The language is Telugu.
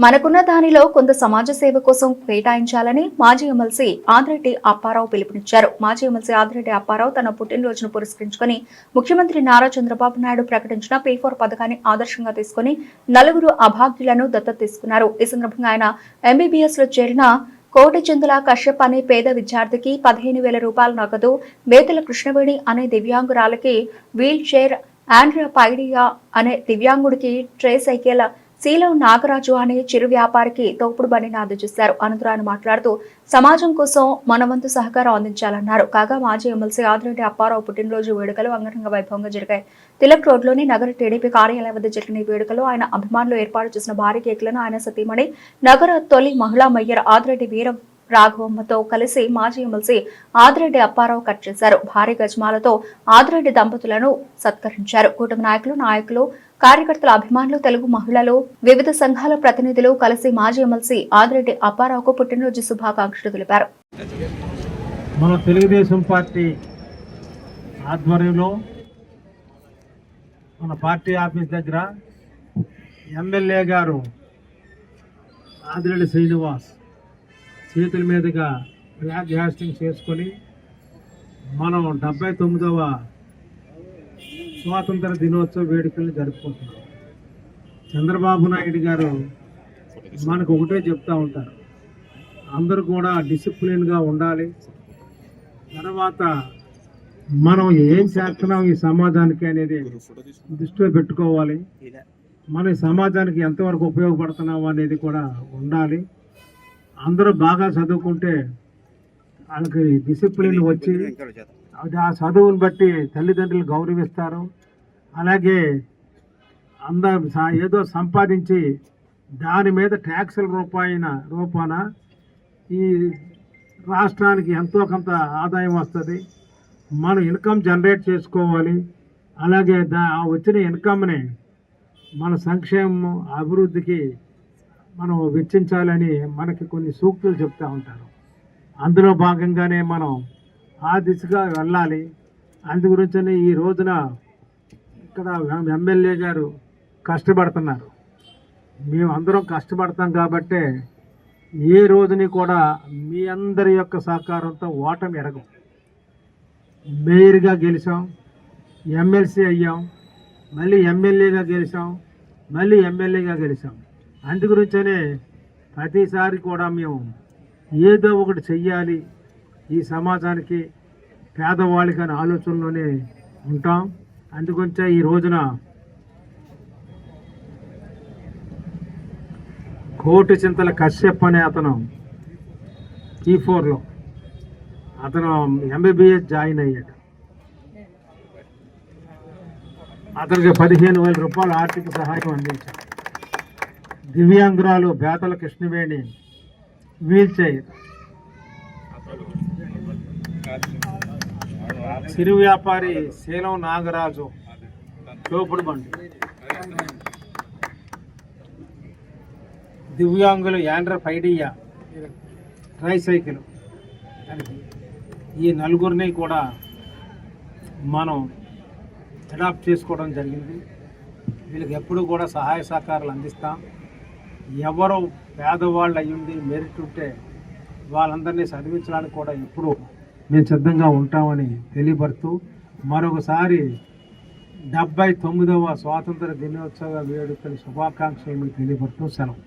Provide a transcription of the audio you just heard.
మనకున్న దానిలో కొంత సమాజ సేవ కోసం కేటాయించాలని మాజీ ఎమ్మెల్సీ ఆదిరెడ్డి అప్పారావు పిలుపునిచ్చారు. మాజీ ఎమ్మెల్సీ ఆదిరెడ్డి అప్పారావు తన పుట్టినరోజును పురస్కరించుకొని ముఖ్యమంత్రి నారా చంద్రబాబు నాయుడు ప్రకటించిన పే ఫోర్ పథకాన్ని ఆదర్శంగా తీసుకుని నలుగురు అభాగ్యులను దత్తత తీసుకున్నారు. ఈ సందర్భంగా ఆయన ఎంబీబీఎస్లో చేరిన కోటి చందుల కశ్యప్ అనే పేద విద్యార్థికి పదిహేను వేల రూపాయల నగదు మేతల కృష్ణవేణి అనే దివ్యాంగురాలకి వీల్ చైర్ ఆండ్రియా పైడియా అనే దివ్యాంగుడికి ట్రే సైకిల్ శీలం నాగరాజు అనే చిరు వ్యాపారికి తోపుడు బండిని అందజేశారు అనంతరం ఆయన మాట్లాడుతూ సమాజం కోసం మనవంతు సహకారం అందించాలన్నారు. కాగా మాజీ ఎమ్మెల్సీ ఆదిరెడ్డి అప్పారావు పుట్టినరోజు వేడుకలు అంగరంగ వైభవంగా జరిగాయి. తిలక్ రోడ్లోని నగర టీడీపీ కార్యాలయం వద్ద జరిగిన ఈ వేడుకలో ఆయన అభిమానులు ఏర్పాటు చేసిన భారీ కేకులను ఆయన సతీమణి నగర తొలి మహిళా మేయర్ ఆదిరెడ్డి వీర రాఘవమ్మతో కలిసి మాజీ ఎమ్మెల్సీ ఆదిరెడ్డి అప్పారావు కట్ చేశారు. భారీ గజమాలతో ఆదిరెడ్డి దంపతులను సత్కరించారు. కూటమి నాయకులు నాయకులు కార్యకర్తల అభిమానులు తెలుగు మహిళలు వివిధ సంఘాల ప్రతినిధులు కలిసి మాజీ ఎమ్మెల్సీ ఆదిరెడ్డి అప్పారావుకు పుట్టినరోజు శుభాకాంక్షలు తెలిపారు. మన తెలుగుదేశం పార్టీ ఆధ్వర్యంలో మన పార్టీ ఆఫీస్ దగ్గర ఎమ్మెల్యే గారు ఆదిరెడ్డి శ్రీనివాస్ చేతుల మీదుగా ఫ్లాగ్ హ్యాస్టింగ్ చేసుకొని మనం డెబ్బై తొమ్మిదవ స్వాతంత్ర దినోత్సవ వేడుకలు జరుపుకుంటున్నాం. చంద్రబాబు నాయుడు గారు మనకు ఒకటే చెప్తా ఉంటారు. అందరూ కూడా డిసిప్లిన్గా ఉండాలి. తర్వాత మనం ఏం చేస్తున్నాం ఈ సమాజానికి అనేది దృష్టిలో పెట్టుకోవాలి. మన సమాజానికి ఎంతవరకు ఉపయోగపడుతున్నాం అనేది కూడా ఉండాలి. అందరూ బాగా చదువుకుంటే వాళ్ళకి డిసిప్లిన్ వచ్చి ఆ చదువుని బట్టి తల్లిదండ్రులు గౌరవిస్తారు. అలాగే అంద ఏదో సంపాదించి దాని మీద ట్యాక్సుల రూపాయిన రూపాన ఈ రాష్ట్రానికి ఎంతో కొంత ఆదాయం వస్తుంది. మనం ఇన్కమ్ జనరేట్ చేసుకోవాలి. అలాగే దా వచ్చిన ఇన్కమ్ని మన సంక్షేమం అభివృద్ధికి మనం వెచ్చించాలని మనకి కొన్ని సూక్తులు చెప్తూ ఉంటారు. అందులో భాగంగానే మనం ఆ దిశగా వెళ్ళాలి. అందు గురించనే ఈ రోజున ఇక్కడ ఎమ్మెల్యే గారు కష్టపడుతున్నారు. మేము అందరం కష్టపడతాం కాబట్టే ఏ రోజుని కూడా మీ అందరి యొక్క సహకారంతో ఓటమి ఎరగం. మేయర్గా గెలిచాం ఎమ్మెల్సీ అయ్యాం మళ్ళీ ఎమ్మెల్యేగా గెలిచాం మళ్ళీ ఎమ్మెల్యేగా గెలిచాం. అందు గురించనే ప్రతిసారి కూడా మేము ఏదో ఒకటి చెయ్యాలి ఈ సమాజానికి పేదవాళ్ళకి అనే ఆలోచనలోనే ఉంటాం. అందుకొంచే ఈ రోజున కోటి చింతల కశ్యప్ అనే అతను ఈ ఫోర్లో అతను ఎంబీబీఎస్ జాయిన్ అయ్యాడు. అతనికి పదిహేను వేల రూపాయలు ఆర్థిక సహాయం అందించాడు. దివ్యాంగురాలు బేతల కృష్ణవేణి వీల్ చైర్ చిరు వ్యాపారి శీలం నాగరాజు. చోపుడు బండి. దివ్యాంగులు యాండ్ర పైడియా ట్రైసైకిల్. ఈ నలుగురిని కూడా మనం అడాప్ట్ చేసుకోవడం జరిగింది. వీళ్ళకి ఎప్పుడు కూడా సహాయ సహకారాలు అందిస్తాం. ఎవరు పేదవాళ్ళు అయ్యుండి మెరిట్ ఉంటే వాళ్ళందరినీ చదివించడానికి కూడా ఎప్పుడు మేము సిద్ధంగా ఉంటామని తెలియపడుతూ మరొకసారి డెబ్బై తొమ్మిదవ స్వాతంత్ర దినోత్సవ వేడుకల శుభాకాంక్షలు మీకు తెలియపరుస్తూ సెలవు.